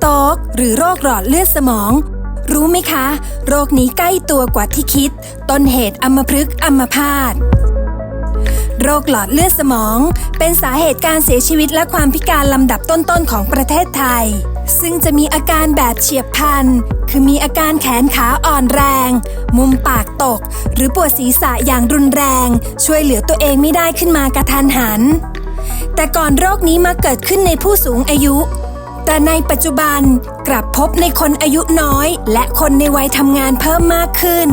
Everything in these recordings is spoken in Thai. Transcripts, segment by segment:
โตกหรือโรคหลอดเลือดสมอง รู้ไหมคะ โรคนี้ใกล้ตัวกว่าที่คิด ต้นเหตุอัมพฤกษ์อัมพาตโรคหลอดเลือดสมอง เป็นสาเหตุการเสียชีวิตและความพิการลำดับต้นๆของประเทศไทย ซึ่งจะมีอาการแบบเฉียบพลัน คือมีอาการแขนขาอ่อนแรง มุมปากตก หรือปวดศีรษะอย่างรุนแรง ช่วยเหลือตัวเองไม่ได้ขึ้นมากระทันหัน แต่ก่อนโรคนี้มาเกิดขึ้นในผู้สูงอายุ แต่ในปัจจุบันกลับพบในคนอายุน้อย และคนในวัยทำงานเพิ่มมากขึ้น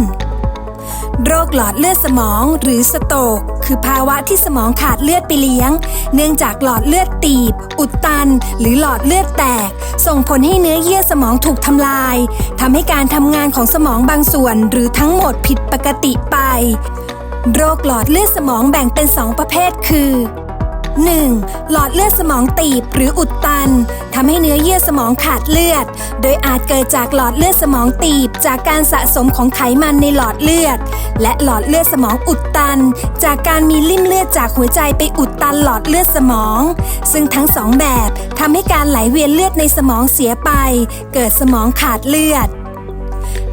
โรคหลอดเลือดสมองหรือสโตกคือภาวะที่สมองขาดเลือดไปเลี้ยง เนื่องจากหลอดเลือดตีบ อุดตัน หรือหลอดเลือดแตก ส่งผลให้เนื้อเยื่อสมองถูกทำลายทำให้การทำงานของสมองบางส่วนหรือทั้งหมดผิดปกติไป โรคหลอดเลือดสมองแบ่งเป็น2ประเภทคือ 1. หลอดเลือดสมองตีบหรืออุดตันทำให้เนื้อเยื่อสมองขาดเลือด โดยอาจเกิดจากหลอดเลือดสมองตีบ จากการสะสมของไขมันในหลอดเลือด และหลอดเลือดสมองอุดตัน จากการมีลิ่มเลือดจากหัวใจไปอุดตันหลอดเลือดสมอง ซึ่งทั้งสองแบบทำให้การไหลเวียนเลือดในสมองเสียไป เกิดสมองขาดเลือด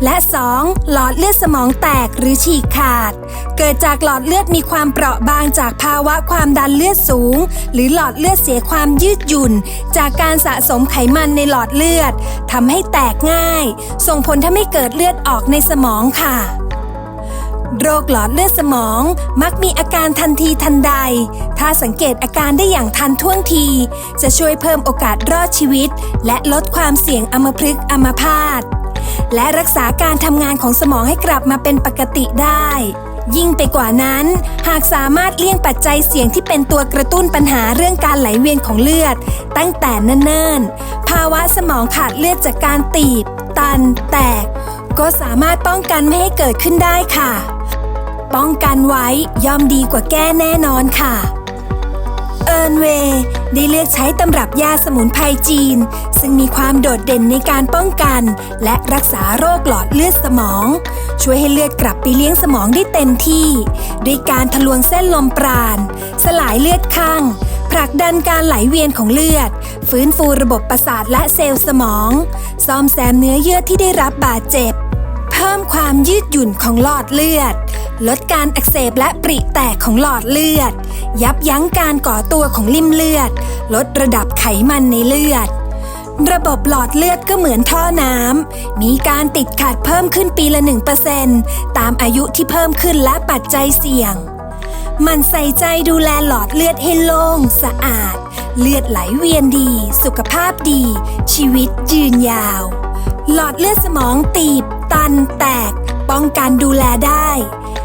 และ 2. หลอดเลือดสมองแตกหรือฉีกขาด เกิดจากหลอดเลือดมีความเปราะบางจากภาวะความดันเลือดสูง หรือหลอดเลือดเสียความยืดหยุ่น จากการสะสมไขมันในหลอดเลือดทำให้แตกง่าย ส่งผลทำให้เกิดเลือดออกในสมองค่ะโรคหลอดเลือดสมองมักมีอาการทันทีทันใด ถ้าสังเกตอาการได้อย่างทันท่วงที จะช่วยเพิ่มโอกาสรอดชีวิต และลดความเสี่ยงอัมพฤกษ์อัมพาต และรักษาการทำงานของสมองให้กลับมาเป็นปกติได้ ยิ่งไปกว่านั้น หากสามารถเลี่ยงปัจจัยเสี่ยงที่เป็นตัวกระตุ้นปัญหาเรื่องการไหลเวียนของเลือด ตั้งแต่เนิ่นๆ ภาวะสมองขาดเลือดจากการตีบ ตัน แตก ก็สามารถป้องกันไม่ให้เกิดขึ้นได้ค่ะ ป้องกันไว้ย่อมดีกว่าแก้แน่นอนค่ะ เอิร์นเวย์ ได้เลือกใช้ตำรับยาสมุนไพรจีน ซึ่งมีความโดดเด่นในการป้องกัน และรักษาโรคหลอดเลือดสมอง ช่วยให้เลือดกลับไปเลี้ยงสมองได้เต็มที่ ด้วยการทะลวงเส้นลมปราณ สลายเลือดข้างผลักดันการไหลเวียนของเลือด ฟื้นฟูระบบประสาทและเซลล์สมอง ซ่อมแซมเนื้อเยื่อที่ได้รับบาดเจ็บ เพิ่มความยืดหยุ่นของหลอดเลือด ลดการอักเสบและปริแตกของหลอดเลือด ยับยั้งการก่อตัวของลิ่มเลือด ลดระดับไขมันในเลือด ระบบหลอดเลือดก็เหมือนท่อน้ำ มีการติดขัดเพิ่มขึ้นปีละ 1%ตามอายุที่เพิ่มขึ้นและปัจจัยเสี่ยง มันใส่ใจดูแลหลอดเลือดให้โล่งสะอาด เลือดไหลเวียนดี สุขภาพดี ชีวิตยืนยาว หลอดเลือดสมองตีบ ตันแตก ป้องกันดูแลได้